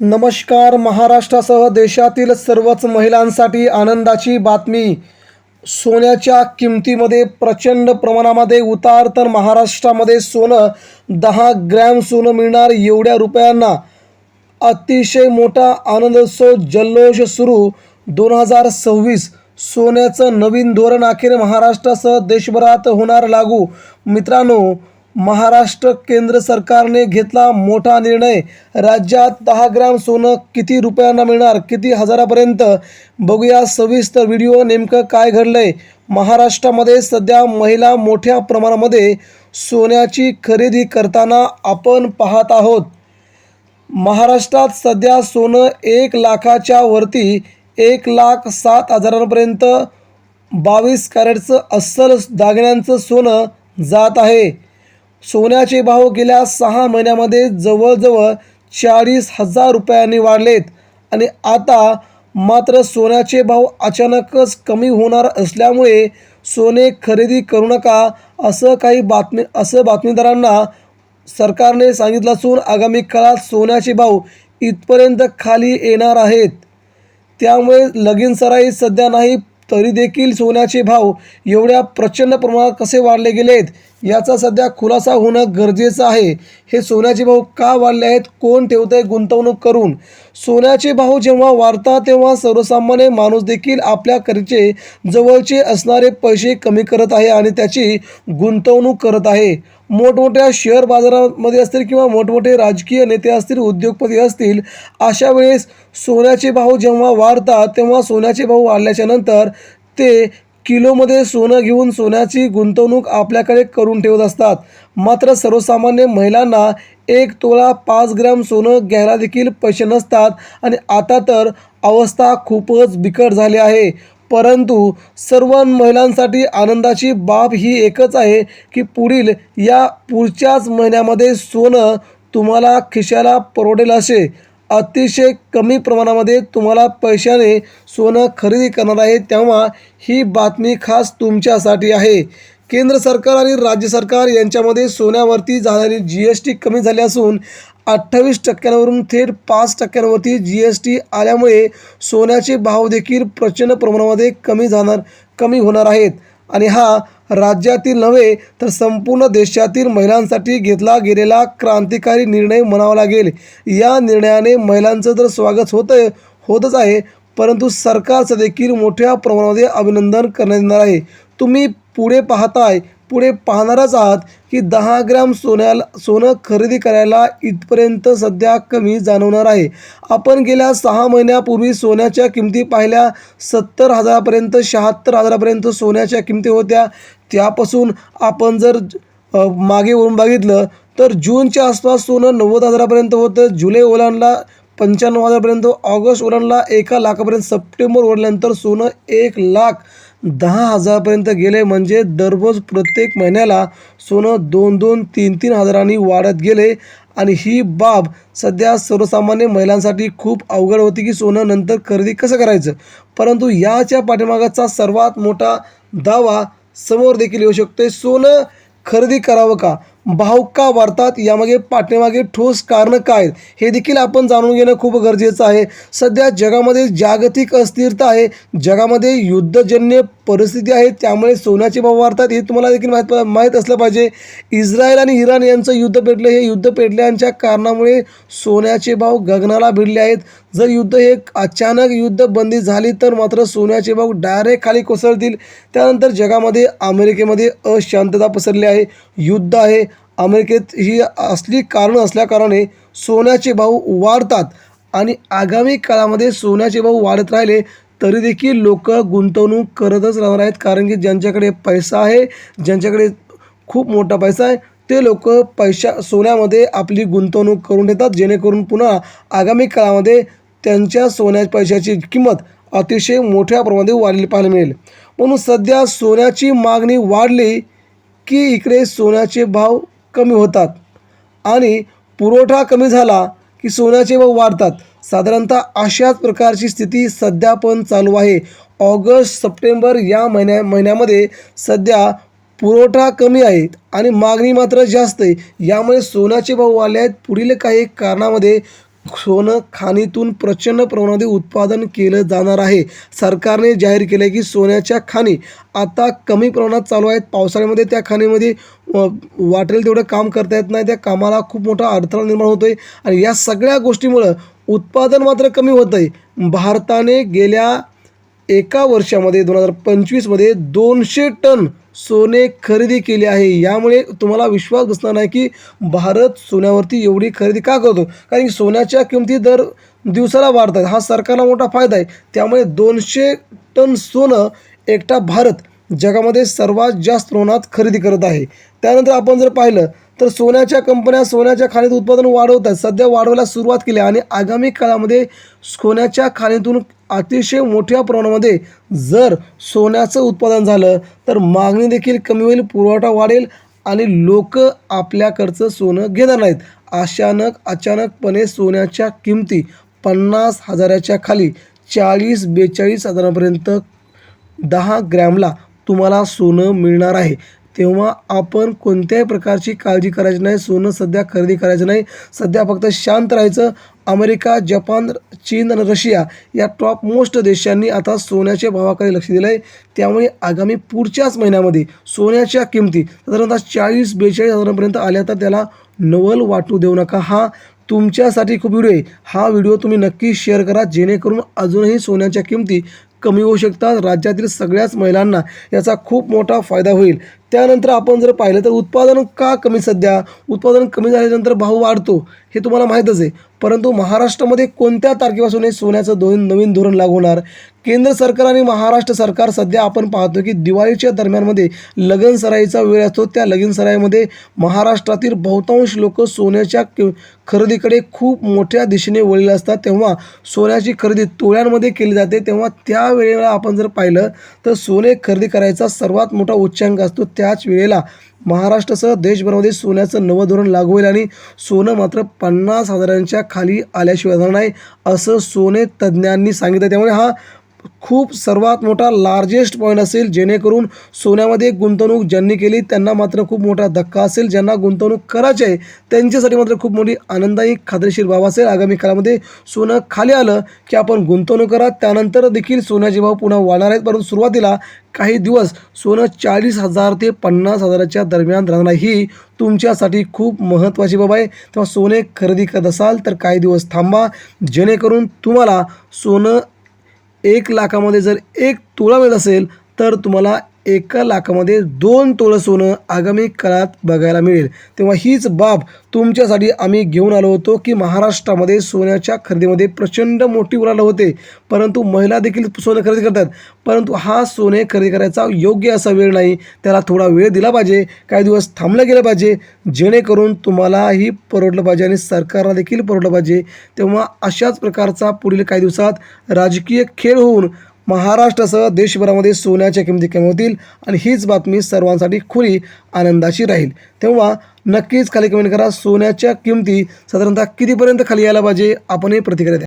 नमस्कार महाराष्ट्रासह देशातील सर्वच महिलांसाठी आनंदाची बातमी. सोन्याच्या किमतीमध्ये प्रचंड प्रमाणामध्ये उतार तर महाराष्ट्रामध्ये सोनं दहा ग्रॅम सोनं मिळणार एवढ्या रुपयांना. अतिशय मोठा आनंदोत्सव जल्लोष सुरू. दोन हजार सव्वीस सोन्याचं नवीन धोरण अखेर महाराष्ट्रासह देशभरात होणार लागू. मित्रांनो महाराष्ट्र केंद्र सरकारने घेतला मोठा निर्णय. राज्यात दहा ग्रॅम सोनं किती रुपयांना मिळणार किती हजारापर्यंत? बघूया सविस्तर व्हिडिओ नेमकं काय घडलंय. महाराष्ट्रामध्ये सध्या महिला मोठ्या प्रमाणामध्ये सोन्याची खरेदी करताना आपण पाहत आहोत. महाराष्ट्रात सध्या सोनं एक लाखाच्या वरती एक लाख सात हजारांपर्यंत बावीस कॅरेटचं अस्सल दागिन्यांचं सोनं जात आहे. सोन्याचे भाव गेल्या सहा महिन्यामध्ये जवळजवळ चाळीस हजार रुपयांनी वाढलेत. आणि आता मात्र सोन्याचे भाव अचानकच कमी होणार असल्यामुळे सोने खरेदी करू नका असं काही बातमी असं बातमीदारांना सरकारने सांगितलं असून आगामी काळात सोन्याचे भाव इथपर्यंत खाली येणार आहेत. त्यामुळे लगीन सराई सध्या नाही तरी देखील सोन्याचे भाव एवढ्या प्रचंड प्रमाणात कसे वाढले गेलेत याचा सध्या खुलासा होणं गरजेचं आहे. हे सोन्याचे भाव का वाढले आहेत? कोण ठेवतंय गुंतवणूक करून? सोन्याचे भाव जेव्हा वाढतात तेव्हा सर्वसामान्य माणूस देखील आपल्या करचे जवळचे असणारे पैसे कमी करत आहे आणि त्याची गुंतवणूक करत आहे. मोठमोठ्या शेअर बाजारामध्ये असतील किंवा मोठमोठे राजकीय नेते असतील उद्योगपती असतील अशा वेळेस सोन्याचे भाव जेव्हा वाढतात तेव्हा सोन्याचे भाव वाढल्याच्या नंतर ते किलोमध्ये सोनं घेऊन सोन्याची गुंतवणूक आपल्याकडे करून ठेवत असतात. मात्र सर्वसामान्य महिलांना एक तोळा पाच ग्रॅम सोनं घ्यायला देखील पैसे नसतात आणि आता तर अवस्था खूपच बिकट झाली आहे. परंतु सर्व महिलांसाठी आनंदाची बाब ही एकच आहे की पुढील या पुढच्याच महिन्यामध्ये सोनं तुम्हाला खिशाला परवडेल असे. अतिशय कमी प्रमाणामध्ये तुम्हाला पैशाने सोनं खरेदी करणार आहे तेव्हा ही बातमी खास तुमच्यासाठी आहे. केंद्र सरकार आणि राज्य सरकार यांच्यामध्ये सोन्यावरती जाणारी जी एस टी कमी झाली असून अठ्ठावीस टक्क्यांवरून थेट पाच टक्क्यांवरती जी एस टी आल्यामुळे सोन्याचे भाव देखील प्रचंड प्रमाणामध्ये कमी जाणार कमी होणार आहेत. आणि हा राज्यातील नव्हे तर संपूर्ण देशातील महिलांसाठी घेतला गेलेला क्रांतिकारी निर्णय म्हणावा लागेल. या निर्णयाने महिलांचं तर स्वागत होतं होतच आहे परंतु सरकारचं देखील मोठ्या प्रमाणामध्ये अभिनंदन करण्यात येणार आहे. तुम्ही पुढे पाहताय पुढे पाहणारच आहात की दहा ग्रॅम सोन्याला सोनं खरेदी करायला इथपर्यंत सध्या कमी जाणवणार आहे. आपण गेल्या सहा महिन्यापूर्वी सोन्याच्या किमती पाहिल्या. सत्तर हजारापर्यंत शहात्तर हजारापर्यंत सोन्याच्या किमती होत्या. त्यापासून आपण जर मागे वळून बघितलं तर जूनच्या आसपास सोनं नव्वद हजारापर्यंत होतं. जुलै ओलांडला पंच्याण्णव हजारपर्यंत. ऑगस्ट ओलांडला एका लाखापर्यंत. सप्टेंबर ओढल्यानंतर सोनं एक लाख दहा हजारपर्यंत गेले म्हणजे दररोज प्रत्येक महिन्याला सोनं दोन दोन तीन तीन हजारांनी वाढत गेले. आणि ही बाब सध्या सर्वसामान्य महिलांसाठी खूप अवघड होती की सोनं नंतर खरेदी कसं करायचं? परंतु याच्या पाठीमागाचा सर्वात मोठा दावा समोर देखील येऊ शकतो सोनं खरेदी करावं का? भाव का वाढतात यामागे पाठीमागे ठोस कारणं काय आहेत? हे देखील आपण जाणून घेणं खूप गरजेचं आहे सध्या जगामध्ये जागतिक अस्थिरता आहे जगामध्ये युद्धजन्य परिस्थिती आहे त्यामुळे सोन्याचे भाव वाढतात हे तुम्हाला देखील माहीत माहीत असलं पाहिजे. इस्रायल आणि इराण यांचं युद्ध पेटलं हे युद्ध पेटल्याच्या कारणामुळे सोन्याचे भाव गगनाला भिडले आहेत. जर युद्ध हे अचानक युद्ध बंदी झाली तर मात्र सोन्याचे भाव डायरेक्ट खाली कोसळतील. त्यानंतर जगामध्ये अमेरिकेमध्ये अशांतता पसरली आहे. युद्ध आहे. अमेरिकेत ही असली कारणं असल्याकारणाने सोन्याचे भाव वाढतात. आणि आगामी काळामध्ये सोन्याचे भाव वाढत राहिले तरी देखील लोक गुंतवणूक करतच राहणार आहेत कारण की ज्यांच्याकडे पैसा आहे ज्यांच्याकडे खूप मोठा पैसा आहे ते लोक पैशा सोन्यामध्ये आपली गुंतवणूक करून देतात जेणेकरून पुन्हा आगामी काळामध्ये त्यांच्या सोन्या पैशाची किंमत अतिशय मोठ्या प्रमाणात वाढलेली पाहायला मिळेल. म्हणून सध्या सोन्याची मागणी वाढली की इकडे सोन्याचे भाव कमी होतात आणि पुरवठा कमी झाला की सोन्याचे भाव वाढतात. साधारणतः अशाच प्रकारची स्थिती सध्या पण चालू आहे. ऑगस्ट सप्टेंबर या महिन्या महिन्यामध्ये सध्या पुरवठा कमी आहे आणि मागणी मात्र जास्त आहे. यामुळे सोन्याचे भाव वाढले आहेत. पुढील काही कारणामध्ये सोनं खाणीतून प्रचंड प्रमाणामध्ये उत्पादन केलं जाणार आहे. सरकारने जाहीर केलं आहे की सोन्याच्या खाणी आता कमी प्रमाणात चालू आहेत. पावसाळ्यामध्ये त्या खाणीमध्ये व- वाटेल तेवढं काम करता येत नाही. त्या कामाला खूप मोठा अडथळा निर्माण होतो आहे आणि या सगळ्या गोष्टीमुळं उत्पादन मात्र कमी होतं आहे भारताने गेल्या एका वर्षामध्ये दोन हजार पंचवीसमध्ये दोनशे टन सोने खरेदी केले आहे. यामुळे तुम्हाला विश्वास बसणार नाही की भारत सोन्यावरती एवढी खरेदी का करतो? कारण की सोन्याच्या किमती दर दिवसाला वाढतात. हा सरकारला मोठा फायदा आहे. त्यामुळे दोनशे टन सोनं एकटा भारत जगामध्ये सर्वात जास्त प्रमाणात खरेदी करत आहे. त्यानंतर आपण जर पाहिलं तर सोन्याच्या कंपन्या सोन्याच्या खाणीत उत्पादन वाढवत आहेत सध्या वाढवायला सुरुवात केली आणि आगामी काळामध्ये सोन्याच्या खाणीतून अतिशय मोठ्या प्रमाणामध्ये जर सोन्याचं उत्पादन झालं तर मागणी देखील कमी होईल पुरवठा वाढेल आणि लोक आपल्याकडचं सोनं घेणार नाहीत. अचानक अचानकपणे सोन्याच्या किमती पन्नास हजाराच्या खाली चाळीस बेचाळीस हजारापर्यंत दहा ग्रॅमला तुम्हाला सोनं मिळणार आहे. तेव्हा आपण कोणत्याही प्रकारची काळजी करायची नाही सोनं सध्या खरेदी करायचं नाही. सध्या फक्त शांत राहायचं. अमेरिका जपान चीन आणि रशिया या टॉप मोस्ट देशांनी आता सोन्याच्या भावाकडे लक्ष दिलं आहे त्यामुळे आगामी पुढच्याच महिन्यामध्ये सोन्याच्या किमती साधारणतः चाळीस बेचाळीस हजारांपर्यंत आल्या तर त्याला नवल वाटू देऊ नका. हा तुमच्यासाठी खूप व्हिडिओ आहे. हा व्हिडिओ तुम्ही नक्की शेअर करा. जेणेकरून अजूनही सोन्याच्या किमती कमी होऊ शकतात. राज्यातील सगळ्याच महिलांना याचा खूप मोठा फायदा होईल. त्यानंतर आपण जर पाहिलं तर उत्पादन का कमी सध्या? उत्पादन कमी झाल्यानंतर भाव वाढतो हे तुम्हाला माहीतच आहे. परंतु महाराष्ट्रामध्ये कोणत्या तारखेपासून हे सोन्याचं दोन नवीन धोरण लागू होणार? केंद्र सरकार आणि महाराष्ट्र सरकार सध्या आपण पाहतो की दिवाळीच्या दरम्यानमध्ये लगन सराईचा वेळ असतो. त्या लगीन सराईमध्ये महाराष्ट्रातील बहुतांश लोक सोन्याच्या खरेदीकडे खूप मोठ्या दिशेने वळलेले असतात. तेव्हा सोन्याची खरेदी तोळ्यांमध्ये केली जाते. तेव्हा त्या वेळेला आपण जर पाहिलं तर सोने खरेदी करायचा सर्वात मोठा उच्चांक असतो. त्या त्याच वेळेला महाराष्ट्रासह देशभरामध्ये सोन्याचं नवं धोरण लागू होईल आणि सोनं मात्र पन्नास हजारांच्या खाली आल्याशिवाय नाही असं सोने तज्ज्ञांनी सांगितलं. त्यामुळे हा खूप सर्वात मोठा लार्जेस्ट पॉईंट असेल जेणेकरून सोन्यामध्ये गुंतवणूक ज्यांनी केली त्यांना मात्र खूप मोठा धक्का असेल. ज्यांना गुंतवणूक करायची आहे त्यांच्यासाठी मात्र खूप मोठी आनंददायी खात्रीशीर बाब असेल. आगामी काळामध्ये सोनं खाली आलं की आपण गुंतवणूक करा. त्यानंतर देखील सोन्याचे भाव पुन्हा वाढणार आहेत. परंतु सुरुवातीला काही दिवस सोनं चाळीस हजार ते पन्नास हजाराच्या दरम्यान राहणार ही तुमच्यासाठी खूप महत्त्वाची बाब आहे. तेव्हा सोने खरेदी करत असाल तर काही दिवस थांबा. जेणेकरून तुम्हाला सोनं एक लाखामध्ये जर एक तुळा मिळत असेल तर तुम्हाला एका लाखामध्ये दोन तोळं सोनं आगामी काळात बघायला मिळेल. तेव्हा हीच बाब तुमच्यासाठी आम्ही घेऊन आलो होतो की महाराष्ट्रामध्ये सोन्याच्या खरेदीमध्ये प्रचंड मोठी उलाढाल होते. परंतु महिला देखील सोनं खरेदी करतात. परंतु हा सोने खरेदी करायचा योग्य असा वेळ नाही. त्याला थोडा वेळ दिला पाहिजे. काही दिवस थांबलं गेलं पाहिजे. जेणेकरून तुम्हालाही परवडलं पाहिजे आणि सरकारला देखील परवडलं पाहिजे. तेव्हा अशाच प्रकारचा पुढील काही दिवसात राजकीय खेळ होऊन महाराष्ट्रासह देशभरामध्ये सोन्याच्या किमती कमी होतील आणि हीच बातमी सर्वांसाठी खुली आनंदाची राहील. तेव्हा नक्कीच खाली कमेंट करा सोन्याच्या किमती साधारणतः कितीपर्यंत खाली यायला पाहिजे? आपणही प्रतिक्रिया द्या.